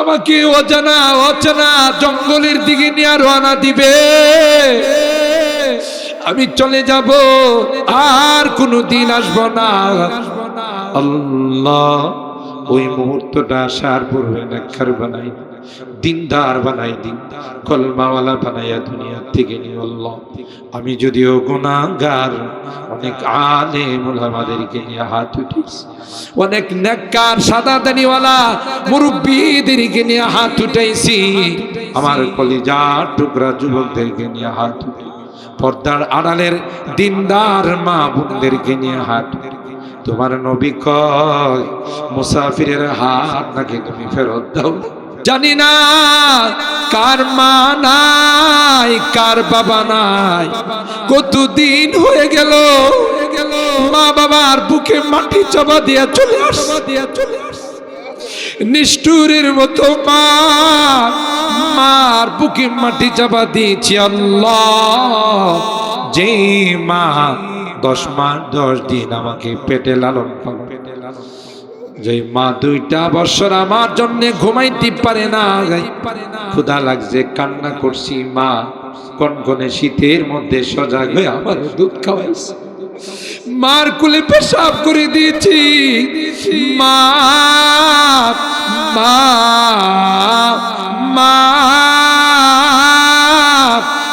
আমাকে অজানা, অচেনা জঙ্গলের দিকে নিয়ে রওনা দিবে। আমি চলে যাব, আর কোনো দিন আসব না। আল্লাহ, ওই মুহূর্তটা আসার পূর্বে নেকর বানাই। দিনদার বানাই দিন। কলমাওয়ালা বানাইয়া দুনিয়ার থেকে নিয়ে আমি যদিও গুণাগার অনেক আলেম আমাদেরকে নিয়ে হাত উঠিস অনেক নেককার সাদা দানিওয়ালা মুরব্বীদেরকে নিয়ে হাত উঠাইছি আমার কলিজার টুকরা যুবকদেরকে নিয়ে হাত উঠি। পর্দার আড়ালের দিনদার মা বোনদেরকে নিয়ে হাত তোমার নবী কয়, মুসাফিরের হাত নাকি তুমি ফেরত দাও জানি না কার মা নাই, কার বাবা নাই। কতদিন হয়ে গেল, মা বাবার বুকে মাটি চাপা দিয়া চলে আস। দিয়া চলে নিষ্ঠুরের মতো মা, মার বুকে মাটি চাপা দিয়েছি আল্লাহ। যে মা দশ মাস দশ দিন আমাকে পেটে লালন পালন যে মা দুইটা বছর আমার জন্য ঘুমাইতে পারে না ক্ষুধা লাগছে, কান্না করছি, মা কনকনে শীতের মধ্যে সজাগ হয়ে আমার দুধ খাওয়াইছে। মার কুলে পেশাব করে দিয়েছি। মা মা মা,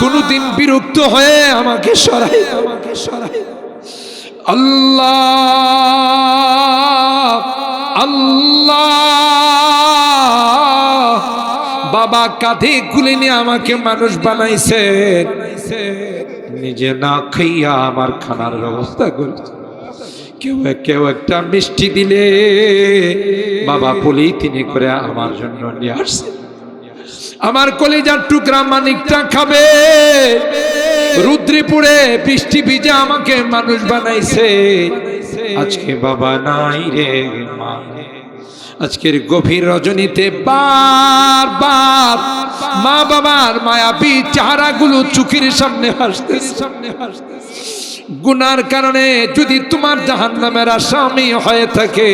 কোনদিন বিরক্ত হয়ে আমাকে সরাই আমাকে সরাই। আল্লাহ। বাবা কাঁধে কুলে নিয়ে আমাকে মানুষ বানাইছে। নিজে না খাইয়া আমার খানার ব্যবস্থা করেছে। কেউ কেউ একটা মিষ্টি দিলে বাবা পলি তিনি করে আমার জন্য নিয়ে আসছে। আমার কলিজার টুকরা মানিকটা খাবে। রুদ্রিপুরে বৃষ্টি ভিজে আমাকে মানুষ বানাইছে। আজকে বাবা নাই রে মা। আজকের গভীর রজনীতে বারবার মা বাবার মায়াবী চেহারাগুলো চোখের সামনে হাসতে সামনে হাসতে গুনার কারণে যদি তোমার জাহান নামের আসামি হয়ে থাকে,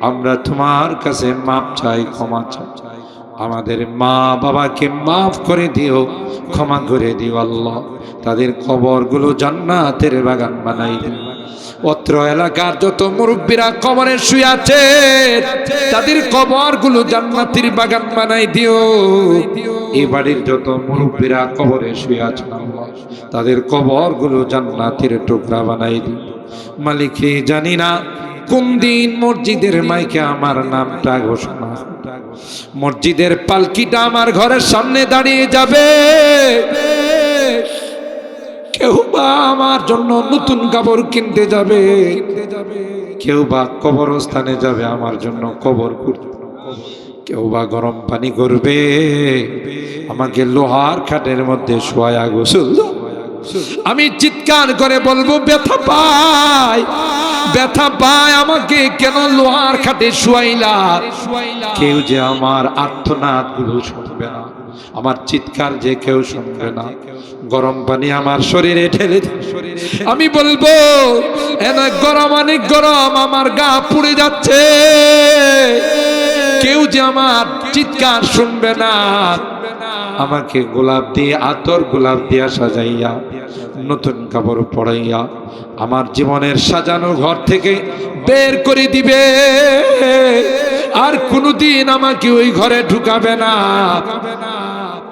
আমরা তোমার কাছে মাপ চাই, ক্ষমা চাই। আমাদের মা বাবাকে মাফ করে দিও, ক্ষমা করে দিও আল্লাহ। তাদের কবরগুলো জান্নাতের বাগান বানাই দিও অত্র এলাকার যত মুরব্বীরা কবরে শুয়ে আছে, তাদের কবরগুলো জান্নাতের বাগান বানাই দিও। এই বাড়ির যত মুরব্বীরা কবরে শুয়ে আছে, তাদের কবরগুলো জান্নাতের টুকরা বানাই দিও। মালিকে, জানি না কোন দিন মসজিদের মাইকে আমার নামটা ঘোষণা মসজিদের পালকিটা আমার ঘরের সামনে দাঁড়িয়ে যাবে। কেউ বা আমার জন্য নতুন কাপড় কিনতে যাবে। কেউ বা কবরস্থানে যাবে আমার জন্য কবর করতে কেউ বা গরম পানি করবে। আমাকে লোহার খাটের মধ্যে শোয়া গোসল আমি চিৎকার করে বলব, ব্যথা পাই ব্যথা পায় আমাকে কেন লোহার খাটে শুয়াইলা? কেউ যে আমার আর্থনাদগুলো শুনবে না। আমার চিৎকার যে কেউ শুনবে না। গরম পানি আমার শরীরে ঠেলে আমি বলব গরম অনেক গরম, আমার গা পুড়ে যাচ্ছে। কেউ যে আমার চিৎকার শুনবে না। আমাকে গোলাপ দিয়ে, আতর গোলাপ দিয়া সাজাইয়া, নতুন কাপড় পরাইয়া, আমার জীবনের সাজানো ঘর থেকে বের করে দিবে। আর কোনোদিন আমাকে ওই ঘরে ঢুকাবে না।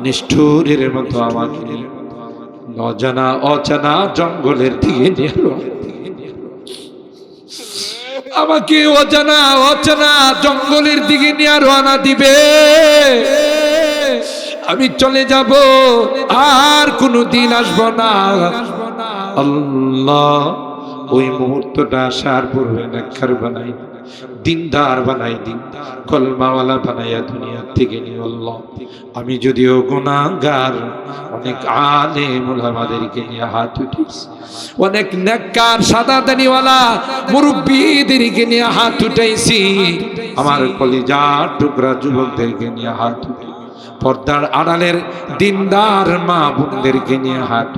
নিষ্ঠুরের মতো আমাকে অজানা অজানা জঙ্গলের দিকে নিয়ে আমাকে অজানা অজানা জঙ্গলের দিকে নিয়ে রওনা দিবে। আমি চলে যাব, আর কোনো দিন আসব না। আল্লাহ ওই মুহূর্তটা আসার পূর্বে নেকর বানাই দিনদার বানাই দিন। কলমাওয়ালা বানাইয়া দুনিয়ার থেকে নিয়ে আল্লাহ। আমি যদিও গুণাগার অনেক আলেম আমাদেরকে নিয়ে হাত উঠিস অনেক নেককার সাদা দানিওয়ালা মুরব্বীদেরকে নিয়ে হাত উঠাইছি আমার কলিজার টুকরা যুবকদেরকে নিয়ে হাত উঠি। পর্দার আড়ালের দিনদার মা বোনদেরকে নিয়ে হাত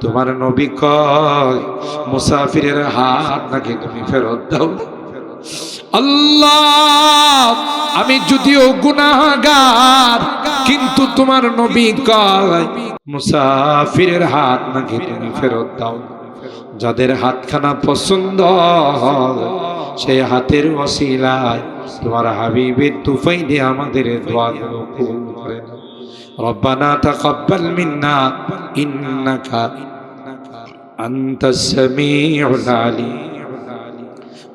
তোমার নবী কয়, মুসাফিরের হাত নাকি তুমি ফেরত দাও আল্লাহ, আমি যদিও গুনাহগার, কিন্তু তোমার নবী কয়, মুসাফিরের হাত না তুমি ফেরত দাও। যাদের হাতখানা পছন্দ সেই হাতের অশিলায় তোমার হাবিবের তুফাই দিয়ে আমাদের দোয়াগুলো কবুল করে রব্বানা তাকাব্বাল মিন্না, ইন্নাকা আনতাস সামিউল